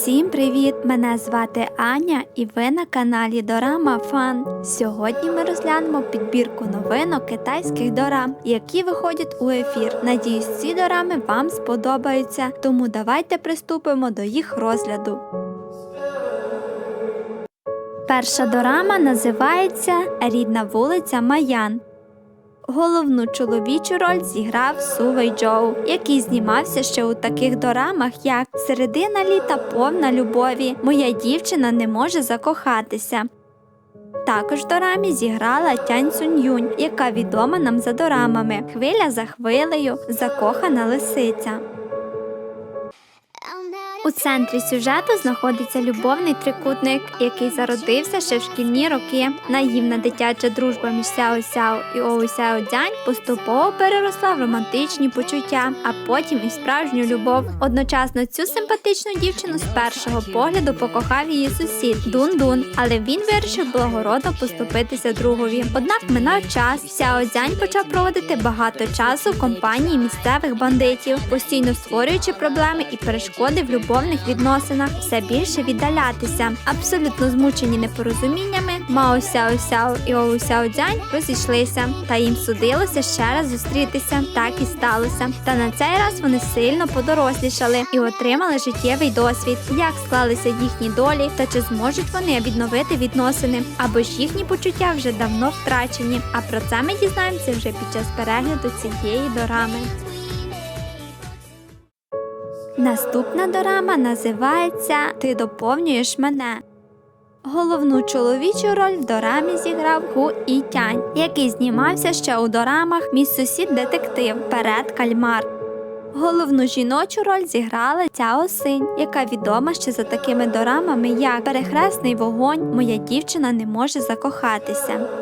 Всім привіт! Мене звати Аня і ви на каналі Дорама Фан. Сьогодні ми розглянемо підбірку новинок китайських дорам, які виходять у ефір. Надіюсь, ці дорами вам сподобаються, тому давайте приступимо до їх розгляду. Перша дорама називається Рідна вулиця Маян. Головну чоловічу роль зіграв Сувей Джоу, який знімався ще у таких дорамах, як Середина літа повна любові, Моя дівчина не може закохатися. Також дорамі зіграла Тянь Сунь Юнь, яка відома нам за дорамами Хвиля за хвилею, Закохана лисиця. У центрі сюжету знаходиться любовний трикутник, який зародився ще в шкільні роки. Наївна дитяча дружба між Сяо Сяо і Оу Сяо Дзянь поступово переросла в романтичні почуття, а потім і справжню любов. Одночасно цю симпатичну дівчину з першого погляду покохав її сусід Дун Дун, але він вирішив благородно поступитися другові. Однак минав час. Сяо Дзянь почав проводити багато часу в компанії місцевих бандитів, постійно створюючи проблеми і перешкоди в любовних відносинах, все більше віддалятися. Абсолютно змучені непорозуміннями, Мао і Оу розійшлися, та їм судилося ще раз зустрітися. Так і сталося. Та на цей раз вони сильно подорослішали і отримали життєвий досвід, як склалися їхні долі, та чи зможуть вони відновити відносини, або ж їхні почуття вже давно втрачені. А про це ми дізнаємося вже під час перегляду цієї дорами. Наступна дорама називається Ти доповнюєш мене. Головну чоловічу роль в дорамі зіграв Ху І Тянь, який знімався ще у дорамах Мій сусід детектив Перед Кальмар. Головну жіночу роль зіграла Цяо Синь, яка відома ще за такими дорамами, як Перехресний вогонь, Моя дівчина не може закохатися.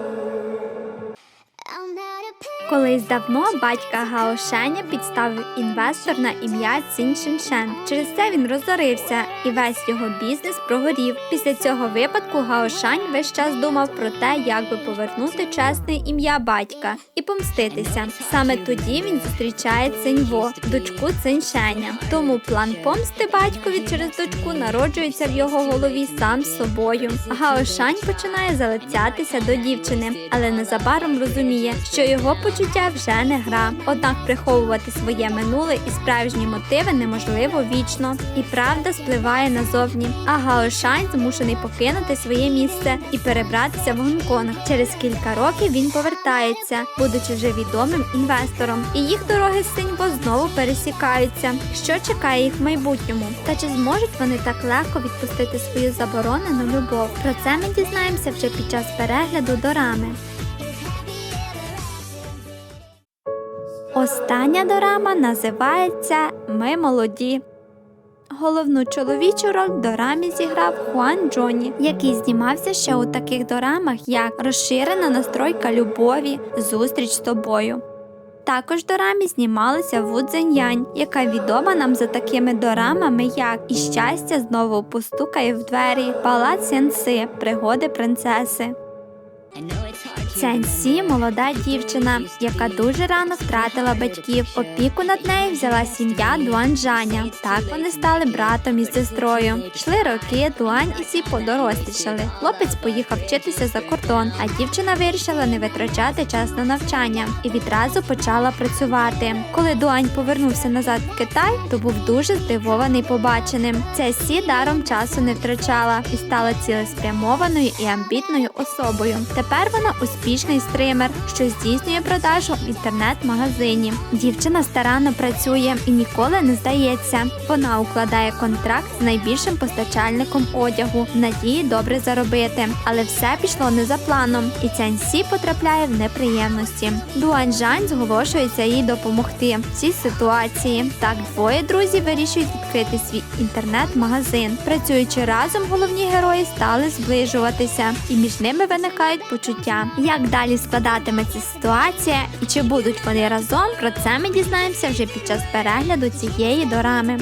Колись давно батька Гао Шеня підставив інвестор на ім'я Цін Шиншен. Через це він розорився, і весь його бізнес прогорів. Після цього випадку Гао Шань весь час думав про те, як би повернути чесне ім'я батька і помститися. Саме тоді він зустрічає Циньво, дочку Циньшеня. Тому план помсти батькові через дочку народжується в його голові сам собою. Гао Шань починає залицятися до дівчини, але незабаром розуміє, що його почуття вже не гра. Однак приховувати своє минуле і справжні мотиви неможливо вічно, і правда спливає назовні. А Гао Шань змушений покинути своє місце і перебратися в Гонконг. Через кілька років він повертається, будучи вже відомим інвестором. І їх дороги з Синьбо знову пересікаються. Що чекає їх в майбутньому? Та чи зможуть вони так легко відпустити свою заборонену любов? Про це ми дізнаємося вже під час перегляду дорами. Остання дорама називається Ми молоді. Головну чоловічу роль в дорамі зіграв Хуан Джоні, який знімався ще у таких дорамах, як Розширена настройка любові, Зустріч з тобою. Також дорамі знімалася Ву Цзиньянь, яка відома нам за такими дорамами, як І щастя знову постукає в двері, Палац Сянси, Пригоди принцеси. Цянсі молода дівчина, яка дуже рано втратила батьків. Опіку над нею взяла сім'я Дуанжаня. Так вони стали братом і сестрою. Йшли роки, Дуань і Сі подорослішали. Хлопець поїхав вчитися за кордон, а дівчина вирішила не витрачати час на навчання і відразу почала працювати. Коли Дуань повернувся назад в Китай, то був дуже здивований побаченим. Ця Сі даром часу не втрачала і стала цілеспрямованою і амбітною особою. Тепер вона успішний стример, що здійснює продажу в інтернет-магазині. Дівчина старанно працює і ніколи не здається. Вона укладає контракт з найбільшим постачальником одягу надії добре заробити. Але все пішло не за планом, і Цянсі потрапляє в неприємності. Дуанжань зголошується їй допомогти в цій ситуації. Так двоє друзів вирішують відкрити свій інтернет-магазин. Працюючи разом, головні герої стали зближуватися, і між ними виникають почуття. Як далі складатиметься ситуація і чи будуть вони разом? Про це ми дізнаємося вже під час перегляду цієї дорами.